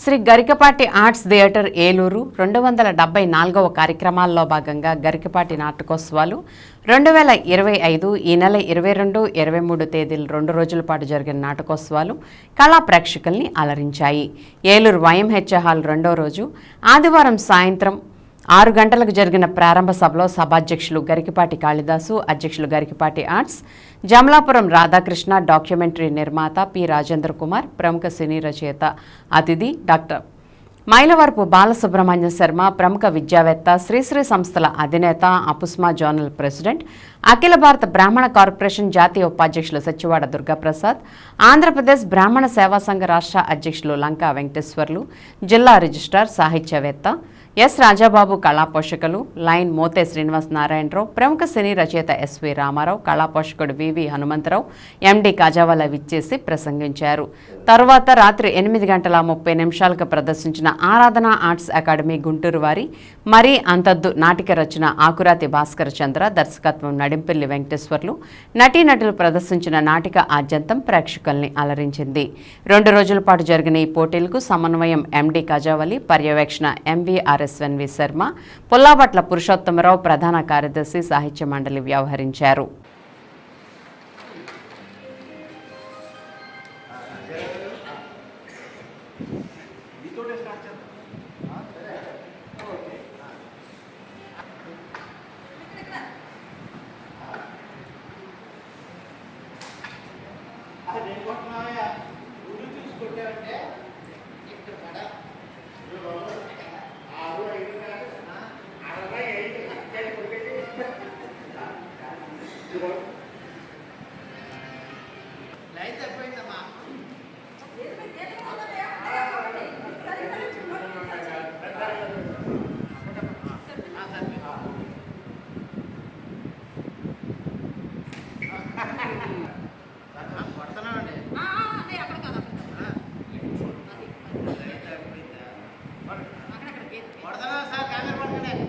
Shri Garikapati arts theatre Eluru రెండు వందల డెబ్బై నాలుగవ కార్యక్రమాల్లో భాగంగా గరికపాటి నాటకోత్సవాలు రెండు వేల ఇరవై ఐదు ఈ నెల ఇరవై రెండు ఇరవై మూడు తేదీలు రెండు రోజుల పాటు జరిగిన నాటకోత్సవాలు కళా ప్రేక్షకుల్ని అలరించాయి. ఏలూరు వైఎంహెచ్ హాల్ రెండో రోజు ఆదివారం సాయంత్రం ఆరు గంటలకు జరిగిన ప్రారంభ సభలో సభాధ్యక్షులు గరికిపాటి కాళిదాసు అధ్యక్షులు గరికిపాటి ఆర్ట్స్ జమలాపురం రాధాకృష్ణ డాక్యుమెంటరీ నిర్మాత పి రాజేంద్ర కుమార్ ప్రముఖ సినీ రచయిత అతిథి డాక్టర్ మైలవరపు బాలసుబ్రహ్మణ్య శర్మ ప్రముఖ విద్యావేత్త శ్రీశ్రీ సంస్థల అధినేత అపుస్మా జోనల్ ప్రెసిడెంట్ అఖిల భారత బ్రాహ్మణ కార్పొరేషన్ జాతీయ ఉపాధ్యక్షులు సచివాడ దుర్గాప్రసాద్ ఆంధ్రప్రదేశ్ బ్రాహ్మణ సేవా సంఘ రాష్ట్ర అధ్యక్షులు లంకా వెంకటేశ్వర్లు జిల్లా రిజిస్ట్రార్ సాహిత్యవేత్త ఎస్ రాజాబాబు కళా పోషకులు లైన్ మోతే శ్రీనివాస్ నారాయణరావు ప్రముఖ సినీ రచయిత ఎస్వి రామారావు కళా పోషకుడు వివి హనుమంతరావు ఎండి కాజావాల విచ్చేసి ప్రసంగించారు. తరువాత రాత్రి ఎనిమిది గంటల ముప్పై నిమిషాలకు ప్రదర్శించిన ఆరాధన ఆర్ట్స్ అకాడమీ గుంటూరు వారి మరీ అంతద్దు నాటిక రచన ఆకురాతి భాస్కర చంద్ర దర్శకత్వం నడింపిల్లి వెంకటేశ్వర్లు నటీనటులు ప్రదర్శించిన నాటిక ఆద్యంతం ప్రేక్షకుల్ని అలరించింది. రెండు రోజుల పాటు జరిగిన ఈ పోటీలకు సమన్వయం ఎండి కాజావలి పర్యవేక్షణ ఆర్ఎస్ఎన్వి శర్మ పుల్లాబట్ల పురుషోత్తమరావు ప్రధాన కార్యదర్శి సాహిత్య మండలి వ్యవహరించారు. కొడతారా సార్ కంగారు పడకండి కొట్టమంటారా కొట్టమంటారా